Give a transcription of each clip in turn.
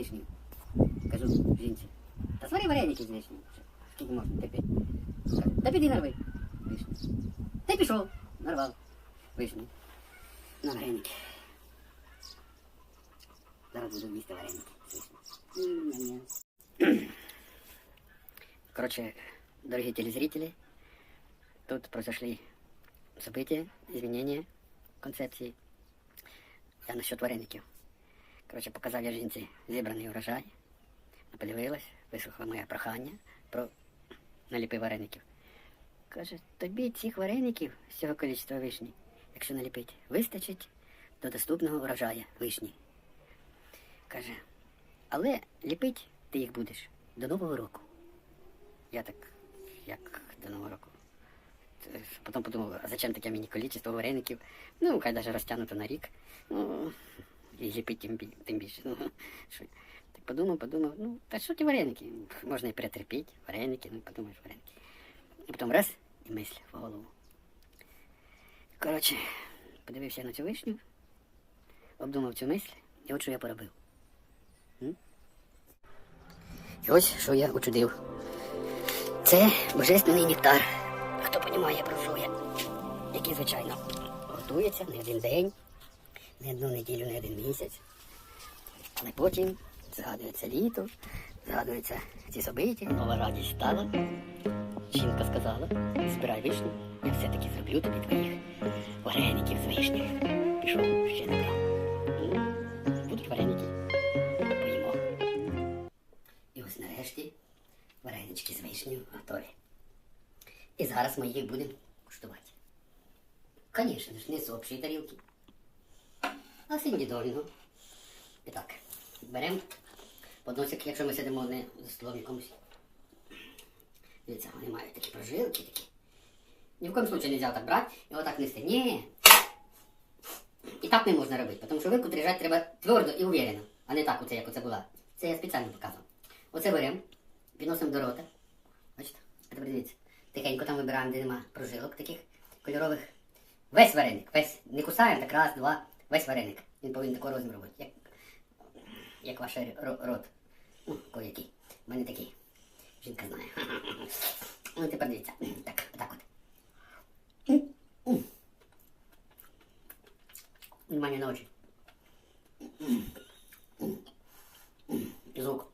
вишнею. Кажу жінці. Та свари вареники з вишнею. Скільки можна терпіти. Каже, Та піди нарви вишню. Та й пішов, нарвав вишню. На вареники. Зараз буду їсти вареники з вишнею. М, ням-ням. Короче, дорогие телезрители, тут произошли события, изменения концепции. Я насчет вареників. Коротше, показав я жінці зібраний урожай. Подивилась, вислухала моє прохання про наліпи вареників. Каже, тобі цих вареників з цього кількості вишні, якщо наліпити, вистачить до доступного урожаю вишні. Каже, але ліпить ти їх будеш до Нового року. Я так, як до Нового року. Потім подумав, а зачем таке мені кількість вареників? Ну, хай навіть розтягнуто на рік. Ну, і ліпить тим, більше. Так подумав, подумав, ну, та що ті вареники? Можна і перетерпіти, вареники, ну подумаєш, вареники. І потім раз і мисль в голову. Коротше, подивився на цю вишню, обдумав цю мисль, і от що я поробив. М? І ось що я учудив. Це божественний нектар. Хто понімає, про що я? Який, звичайно, готується не один день, не одну неділю, не один місяць. Але потім згадується літо, згадуються ці собиті. Нова радість стала. Жінка сказала, збирай вишню, я все-таки зроблю тобі твоїх вареників з вишнею. Пішов ще набрав. Ну, Будуть вареники. Поїмо. І ось нарешті варенички з вишнею готові. І зараз ми їх будемо куштувати. Звісно ж, не з общої тарілки, а з індивідуально. І так, беремо подносик, якщо ми сидимо не за столом якомусь. Дивіться, вони мають такі прожилки такі. Ні в коєму случаю не можна так брати і отак нести. Ні. І так не можна робити, тому що вилку треба твердо і уверенно, а не так, оце, як оце була. Це я спеціально показував. Оце беремо, підносимо до рота. Бачите? Тепер дивіться. Тихенько там вибираємо, де нема прожилок таких кольорових. Весь вареник, весь. Не кусаємо, так раз, два, весь вареник. Він повинен такого розміру бути, як, як ваш рот. Ну, який. У мене такий. Жінка знає. Ну, тепер дивіться. Так, отак от. Внимание на очі. Звук.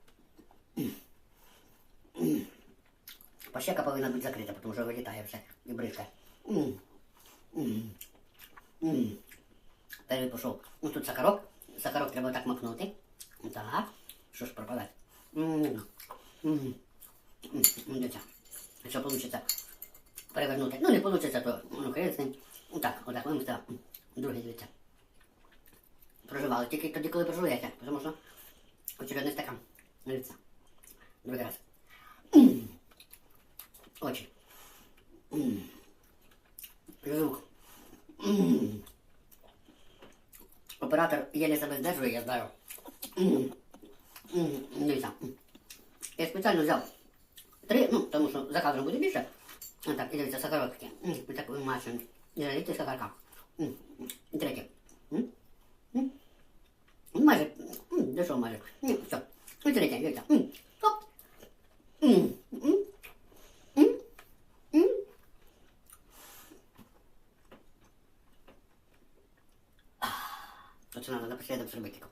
Пощека повинна бути закрита, тому що вилітає все і бризкає. М. Пішов. Ну тут сахарок. Сахарок треба так макнути. Так. Що ж. М. Дивіться. Якщо вийде перевернути. Ну не вийде, то ну, хрен з ним. Отак, отак, ми так. Другий дивіться. Проживали. Тільки тоді, коли проживаєте, тому що очередний стакан. Дивіться. Другий раз. Очі. М. Звук. М. Оператор єле себе здержує, я знаю. Дивіться. Я спеціально взяв три, ну, тому що за кадром буде більше. так, і дивіться, сахарок такий. І так вимачуємо. І заліти сахарка. И. Ну, Майже. М, майже? Все. І третє, дивіться. М, Оп. М, м, м, м. Оце треба напослідок зробити.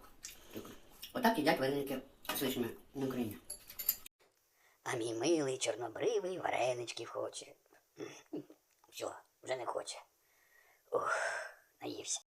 Отак їдять вареники з вишнями на Україні. А мій милий чорнобривий вареничків хоче. Все, вже не хоче. Ух, наївся.